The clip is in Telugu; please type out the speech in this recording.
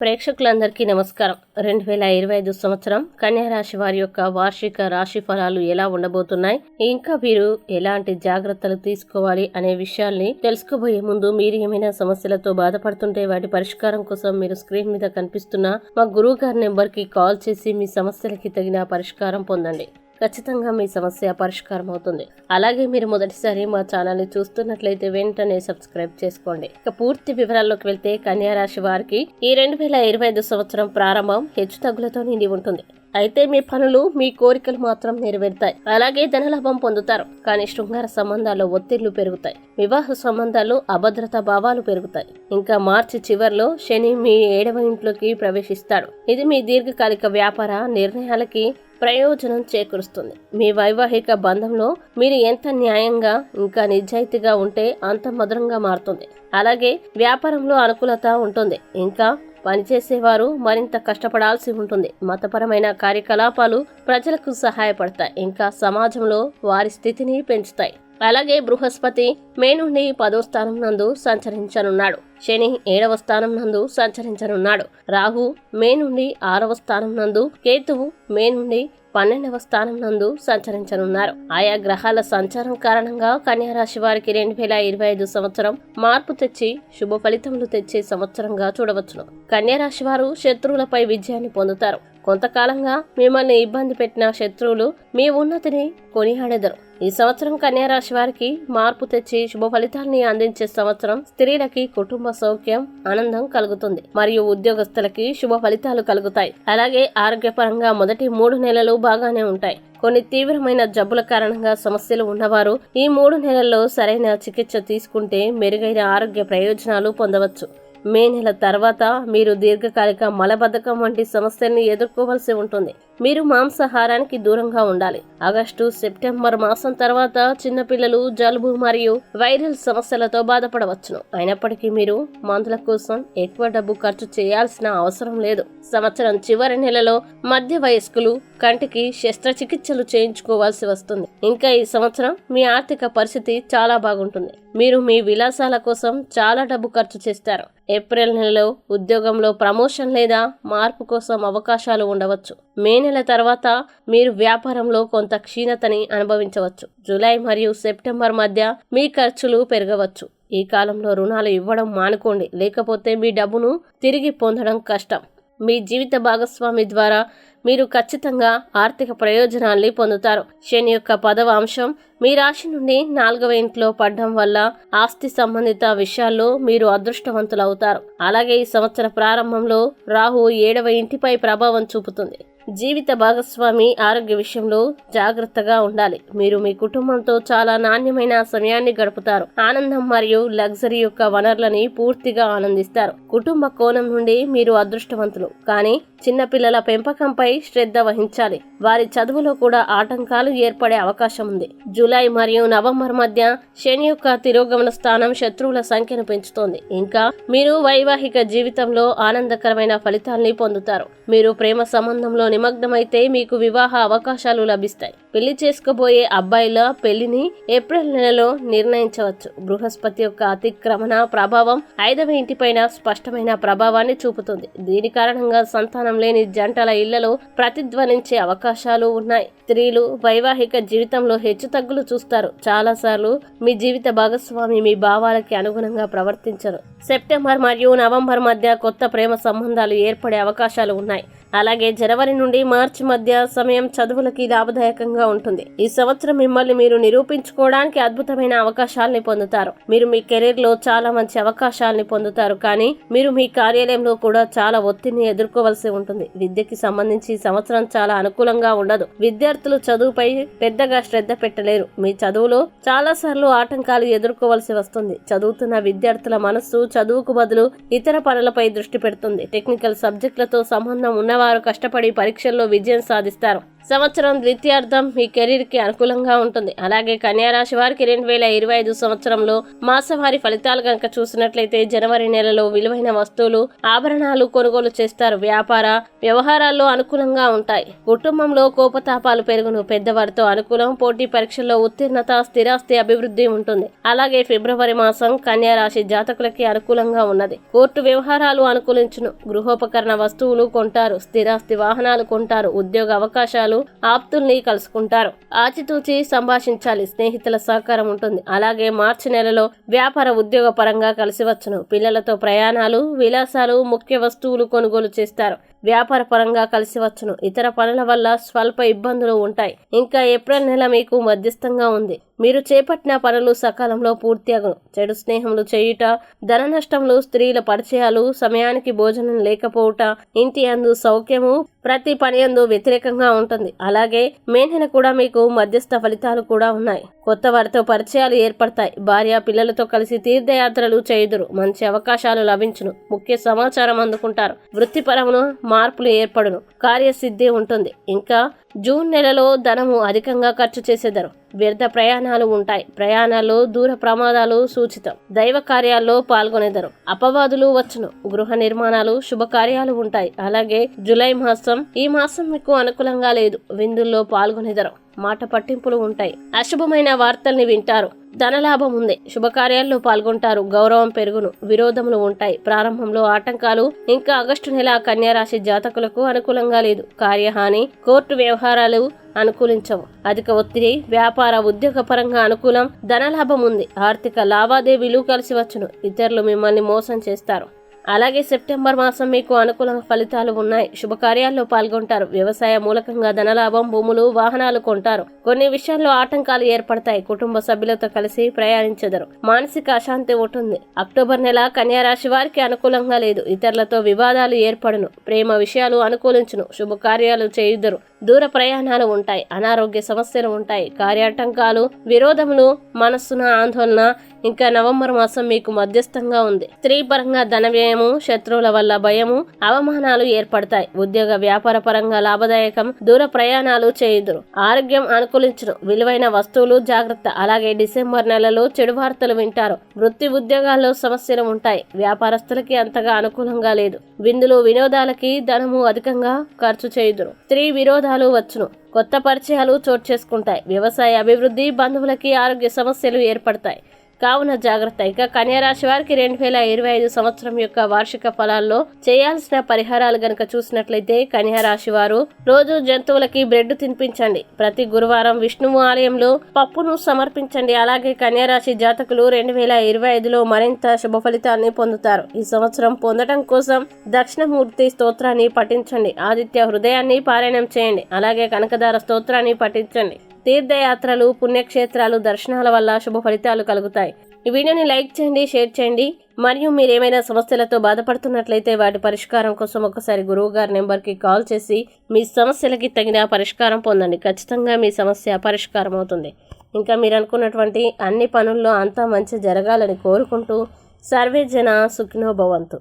ప్రేక్షకులందరికీ నమస్కారం. రెండు వేల ఇరవై ఐదు సంవత్సరం కన్యా రాశి వారి యొక్క వార్షిక రాశి ఫలాలు ఎలా ఉండబోతున్నాయి? ఇంకా వీరు ఎలాంటి జాగ్రత్తలు తీసుకోవాలి అనే విషయాల్ని తెలుసుకోబోయే ముందు మీరు ఏమైనా సమస్యలతో బాధపడుతుంటే వాటి పరిష్కారం కోసం మీరు స్క్రీన్ మీద కనిపిస్తున్న మా గురువు గారి నెంబర్కి కాల్ చేసి మీ సమస్యలకి తగిన పరిష్కారం పొందండి. ఖచ్చితంగా మీ సమస్య పరిష్కారం అవుతుంది. అలాగే మీరు మొదటిసారి మా ఛానల్ని చూస్తున్నట్లయితే వెంటనే సబ్స్క్రైబ్ చేసుకోండి. ఇక పూర్తి వివరాల్లోకి వెళ్తే కన్యా రాశి వారికి ఈ రెండు వేల ఇరవై ఐదు సంవత్సరం ప్రారంభం హెచ్చు తగ్గులతో నిండి ఉంటుంది. అయితే మీ పనులు మీ కోరికలు మాత్రం నెరవేరుతాయి. అలాగే ధనలాభం పొందుతారు. కానీ శృంగార సంబంధాల్లో ఒత్తిళ్ళు పెరుగుతాయి. వివాహ సంబంధాలు అభద్రత భావాలు పెరుగుతాయి. ఇంకా మార్చి చివరిలో శని మీ ఏడవ ఇంట్లోకి ప్రవేశిస్తాడు. ఇది మీ దీర్ఘకాలిక వ్యాపార నిర్ణయాలకి ప్రయోజనం చేకూరుస్తుంది. మీ వైవాహిక బంధంలో మీరు ఎంత న్యాయంగా ఇంకా నిజాయితీగా ఉంటే అంత మధురంగా మారుతుంది. అలాగే వ్యాపారంలో అనుకూలత ఉంటుంది. ఇంకా పనిచేసేవారు మరింత కష్టపడాల్సి ఉంటుంది. మతపరమైన కార్యకలాపాలు ప్రజలకు సహాయపడతాయి. ఇంకా సమాజంలో వారి స్థితిని పెంచుతాయి. అలాగే బృహస్పతి మే నుండి పదో స్థానం నందు సంచరించనున్నాడు. శని ఏడవ స్థానం నందు సంచరించనున్నాడు. రాహు మే నుండి ఆరవ స్థానం నందు కేతువు మే నుండి పన్నెండవ స్థానం నందు సంచరించనున్నారు. ఆయా గ్రహాల సంచారం కారణంగా కన్యారాశి వారికి రెండు వేల ఇరవై ఐదు సంవత్సరం మార్పు తెచ్చి శుభ ఫలితములు తెచ్చే సంవత్సరంగా చూడవచ్చును. కన్యారాశి వారు శత్రువులపై విజయాన్ని పొందుతారు. కొంతకాలంగా మిమ్మల్ని ఇబ్బంది పెట్టిన శత్రువులు మీ ఉన్నతిని కొనియాడెదరు. ఈ సంవత్సరం కన్యారాశి వారికి మార్పు తెచ్చి శుభ ఫలితాన్ని అందించే సంవత్సరం స్త్రీలకి కుటుంబ సౌఖ్యం ఆనందం కలుగుతుంది. మరియు ఉద్యోగస్తులకి శుభ ఫలితాలు కలుగుతాయి. అలాగే ఆరోగ్యపరంగా మొదటి మూడు నెలలు బాగానే ఉంటాయి. కొన్ని తీవ్రమైన జబ్బుల కారణంగా సమస్యలు ఉన్నవారు ఈ మూడు నెలల్లో సరైన చికిత్స తీసుకుంటే మెరుగైన ఆరోగ్య ప్రయోజనాలు పొందవచ్చు. మే నెల తర్వాత మీరు దీర్ఘకాలిక మలబద్ధకం వంటి సమస్యల్ని ఎదుర్కోవలసి ఉంటుంది. మీరు మాంసాహారానికి దూరంగా ఉండాలి. ఆగస్టు సెప్టెంబర్ మాసం తర్వాత చిన్నపిల్లలు జలుబు మరియు వైరల్ సమస్యలతో బాధపడవచ్చును. అయినప్పటికీ మీరు మందుల కోసం ఎక్కువ డబ్బు ఖర్చు చేయాల్సిన అవసరం లేదు. సంవత్సరం చివరి నెలలో మధ్య వయస్కులు కంటికి శస్త్రచికిత్సలు చేయించుకోవాల్సి వస్తుంది. ఇంకా ఈ సంవత్సరం మీ ఆర్థిక పరిస్థితి చాలా బాగుంటుంది. మీరు మీ విలాసాల కోసం చాలా డబ్బు ఖర్చు చేస్తారు. ఏప్రిల్ నెలలో ఉద్యోగంలో ప్రమోషన్ లేదా మార్పు కోసం అవకాశాలు ఉండవచ్చు. మే నెల తర్వాత మీరు వ్యాపారంలో కొంత క్షీణతని అనుభవించవచ్చు. జూలై మరియు సెప్టెంబర్ మధ్య మీ ఖర్చులు పెరగవచ్చు. ఈ కాలంలో రుణాలు ఇవ్వడం మానుకోండి. లేకపోతే మీ డబ్బును తిరిగి పొందడం కష్టం. మీ జీవిత భాగస్వామి ద్వారా మీరు ఖచ్చితంగా ఆర్థిక ప్రయోజనాల్ని పొందుతారు. శని యొక్క పదవ అంశం మీ రాశి నుండి నాలుగవ ఇంట్లో పడడం వల్ల ఆస్తి సంబంధిత విషయాల్లో మీరు అదృష్టవంతులవుతారు. అలాగే ఈ సంవత్సర ప్రారంభంలో రాహు ఏడవ ఇంటిపై ప్రభావం చూపుతుంది. జీవిత భాగస్వామి ఆరోగ్య విషయంలో జాగ్రత్తగా ఉండాలి. మీరు మీ కుటుంబంతో చాలా నాణ్యమైన సమయాన్ని గడుపుతారు. ఆనందం మరియు లగ్జరీ యొక్క వనరులని పూర్తిగా ఆనందిస్తారు. కుటుంబ కోణం నుండి మీరు అదృష్టవంతులు. కానీ చిన్నపిల్లల పెంపకంపై శ్రద్ధ వహించాలి. వారి చదువులో కూడా ఆటంకాలు ఏర్పడే అవకాశం ఉంది. జూలై మరియు నవంబర్ మధ్య శని యొక్క తిరోగమన స్థానం శత్రువుల సంఖ్యను పెంచుతోంది. ఇంకా మీరు వైవాహిక జీవితంలో ఆనందకరమైన ఫలితాల్ని పొందుతారు. మీరు ప్రేమ సంబంధంలో నిమగ్నమైతే మీకు వివాహ అవకాశాలు లభిస్తాయి. పెళ్ళి చేసుకోబోయే అబ్బాయిల పెళ్ళిని ఏప్రిల్ నెలలో నిర్ణయించవచ్చు. బృహస్పతి యొక్క అతిక్రమణ ప్రభావం ఐదవ ఇంటిపైన స్పష్టమైన ప్రభావాన్ని చూపుతుంది. దీని కారణంగా సంతానం లేని జంటల ఇళ్ళలో ప్రతిధ్వనించే అవకాశాలు ఉన్నాయి. స్త్రీలు వైవాహిక జీవితంలో హెచ్చుతగ్గులు చూస్తారు. చాలాసార్లు మీ జీవిత భాగస్వామి మీ భావాలకి అనుగుణంగా ప్రవర్తించరు. సెప్టెంబర్ మరియు నవంబర్ మధ్య కొత్త ప్రేమ సంబంధాలు ఏర్పడే అవకాశాలు ఉన్నాయి. అలాగే జనవరి నుండి మార్చి మధ్య సమయం చదువులకి లాభదాయకంగా ఉంటుంది. ఈ సంవత్సరం మిమ్మల్ని మీరు నిరూపించుకోవడానికి అద్భుతమైన అవకాశాలని పొందుతారు. మీరు మీ కెరీర్లో చాలా మంచి అవకాశాలని పొందుతారు. కానీ మీరు మీ కార్యాలయంలో కూడా చాలా ఒత్తిడిని ఎదుర్కోవలసి ఉంటుంది. విద్యకి సంబంధించి సంవత్సరం చాలా అనుకూలంగా ఉండదు. విద్యార్థులు చదువుపై పెద్దగా శ్రద్ధ పెట్టలేరు. మీ చదువులో చాలా సార్లు ఆటంకాలు ఎదుర్కోవాల్సి వస్తుంది. చదువుతున్న విద్యార్థుల మనస్సు చదువుకు బదులు ఇతర పనులపై దృష్టి పెడుతుంది. టెక్నికల్ సబ్జెక్టులతో సంబంధం ఉన్న వారు కష్టపడి పరీక్షల్లో విజయం సాధిస్తారు. సంవత్సరం ద్వితీయార్థం మీ కెరీర్కి అనుకూలంగా ఉంటుంది. అలాగే కన్యా రాశి వారికి రెండు వేల ఇరవై ఐదు సంవత్సరంలో మాసవారి ఫలితాలు కనుక చూసినట్లయితే జనవరి నెలలో విలువైన వస్తువులు ఆభరణాలు కొనుగోలు చేస్తారు. వ్యాపార వ్యవహారాల్లో అనుకూలంగా ఉంటాయి. కుటుంబంలో కోపతాపాలు పెరుగును పెద్దవారితో అనుకూలం పోటీ పరీక్షల్లో ఉత్తీర్ణత స్థిరాస్తి అభివృద్ధి ఉంటుంది. అలాగే ఫిబ్రవరి మాసం కన్యా రాశి జాతకులకి అనుకూలంగా ఉన్నది. కోర్టు వ్యవహారాలు అనుకూలించును. గృహోపకరణ వస్తువులు కొంటారు స్థిరాస్తి వాహనాలు కొంటారు ఉద్యోగ అవకాశాలు ఆప్తుల్ని కలుసుకుంటారు. ఆచితూచి సంభాషించాలి. స్నేహితుల సహకారం ఉంటుంది. అలాగే మార్చి నెలలో వ్యాపార ఉద్యోగ పరంగా కలిసి వచ్చును. పిల్లలతో ప్రయాణాలు విలాసాలు ముఖ్య వస్తువులు కొనుగోలు చేస్తారు. వ్యాపార పరంగా కలిసి వచ్చును. ఇతర పనుల వల్ల స్వల్ప ఇబ్బందులు ఉంటాయి. ఇంకా ఏప్రిల్ నెల మీకు మధ్యస్థంగా ఉంది. మీరు చేపట్టిన పనులు సకాలంలో పూర్తి అగును చెడు స్నేహములు చేయుట ధన నష్టములు స్త్రీల పరిచయాలు సమయానికి భోజనం లేకపోవుట ఇంటి అందు సౌఖ్యము ప్రతి పని అందు వ్యతిరేకంగా ఉంటుంది. అలాగే మేనన కూడా మీకు మధ్యస్థ ఫలితాలు కూడా ఉన్నాయి. కొత్త వారితో పరిచయాలు ఏర్పడతాయి. భార్య పిల్లలతో కలిసి తీర్థయాత్రలు చేయుదురు. మంచి అవకాశాలు లభించును. ముఖ్య సమాచారం అందుకుంటారు. వృత్తిపరమును మార్పులు ఏర్పడును. కార్యసిద్ధి ఉంటుంది. ఇంకా జూన్ నెలలో ధనము అధికంగా ఖర్చు చేసేదరు. వ్యర్థ ప్రయాణాలు ఉంటాయి. ప్రయాణాలు దూర ప్రమాదాలు సూచితం. దైవ కార్యాల్లో పాల్గొనేదరు. అపవాదులు వచ్చును. గృహ నిర్మాణాలు శుభకార్యాలు ఉంటాయి. అలాగే జూలై మాసం ఈ మాసం మీకు అనుకూలంగా లేదు. విందుల్లో పాల్గొనేదరు. మాట పట్టింపులు ఉంటాయి. అశుభమైన వార్తల్ని వింటారు. ధనలాభం ఉంది. శుభకార్యాల్లో పాల్గొంటారు. గౌరవం పెరుగును. విరోధములు ఉంటాయి. ప్రారంభంలో ఆటంకాలు ఇంకా ఆగస్టు నెల కన్యారాశి జాతకులకు అనుకూలంగా లేదు. కార్యహాని కోర్టు వ్యవహారాలు అనుకూలించవు. అధిక ఒత్తిడి వ్యాపార ఉద్యోగ పరంగా అనుకూలం ధనలాభం ఉంది. ఆర్థిక లావాదేవీలు కలిసి వచ్చును. ఇతరులు మిమ్మల్ని మోసం చేస్తారు. అలాగే సెప్టెంబర్ మాసం మీకు అనుకూల ఫలితాలు ఉన్నాయి. శుభకార్యాల్లో పాల్గొంటారు. వ్యవసాయ మూలకంగా ధనలాభం భూములు వాహనాలు కొంటారు. కొన్ని విషయాల్లో ఆటంకాలు ఏర్పడతాయి. కుటుంబ సభ్యులతో కలిసి ప్రయాణించెదరు. మానసిక అశాంతి ఉంటుంది అక్టోబర్ నెల కన్యారాశి వారికి అనుకూలంగా లేదు. ఇతరులతో వివాదాలు ఏర్పడును. ప్రేమ విషయాలు అనుకూలించును. శుభకార్యాలు చేయుదురు. దూర ప్రయాణాలు ఉంటాయి అనారోగ్య సమస్యలు ఉంటాయి. కార్యాటంకాలు విరోధములు మనస్సున ఆందోళన. ఇంకా నవంబర్ మాసం మీకు మధ్యస్థంగా ఉంది. స్త్రీ పరంగా ధన వ్యయము శత్రువుల వల్ల భయము అవమానాలు ఏర్పడతాయి. ఉద్యోగ వ్యాపార పరంగా లాభదాయకం దూర ప్రయాణాలు చేయుదురు. ఆరోగ్యం అనుకూలించరు విలువైన వస్తువులు జాగ్రత్త. అలాగే డిసెంబర్ నెలలో చెడు వార్తలు వింటారు. వృత్తి ఉద్యోగాల్లో సమస్యలు ఉంటాయి. వ్యాపారస్తులకి అంతగా అనుకూలంగా లేదు. విందులు వినోదాలకి ధనము అధికంగా ఖర్చు చేయుదురు. స్త్రీ విరోధాలు వచ్చును. కొత్త పరిచయాలు చోటు చేసుకుంటాయి. వ్యవసాయ అభివృద్ధి బంధువులకి ఆరోగ్య సమస్యలు ఏర్పడతాయి. కావున జాగ్రత్త. ఇక కన్యారాశి వారికి రెండు వేల ఇరవై ఐదు సంవత్సరం యొక్క వార్షిక ఫలాల్లో చేయాల్సిన పరిహారాలు గనక చూసినట్లయితే కన్యారాశి వారు రోజు జంతువులకి బ్రెడ్ తినిపించండి. ప్రతి గురువారం విష్ణువు ఆలయంలో పప్పును సమర్పించండి. అలాగే కన్యారాశి జాతకులు రెండు వేల ఇరవై ఐదులో మరింత శుభ ఫలితాన్ని పొందుతారు. ఈ సంవత్సరం పొందడం కోసం దక్షిణమూర్తి స్తోత్రాన్ని పఠించండి. ఆదిత్య హృదయాన్ని పారాయణం చేయండి. అలాగే కనకదార స్తోత్రాన్ని పఠించండి. తీర్థయాత్రలు పుణ్యక్షేత్రాలు దర్శనాల వల్ల శుభ ఫలితాలు కలుగుతాయి. ఈ వీడియోని లైక్ చేయండి షేర్ చేయండి. మరియు మీరు ఏమైనా సమస్యలతో బాధపడుతున్నట్లయితే వాటి పరిష్కారం కోసం ఒకసారి గురువు గారి నెంబర్కి కాల్ చేసి మీ సమస్యలకి తగిన పరిష్కారం పొందండి. ఖచ్చితంగా మీ సమస్య పరిష్కారం అవుతుంది. ఇంకా మీరు అనుకున్నటువంటి అన్ని పనుల్లో అంతా మంచి జరగాలని కోరుకుంటూ సర్వే జన సుఖినో భవంతు.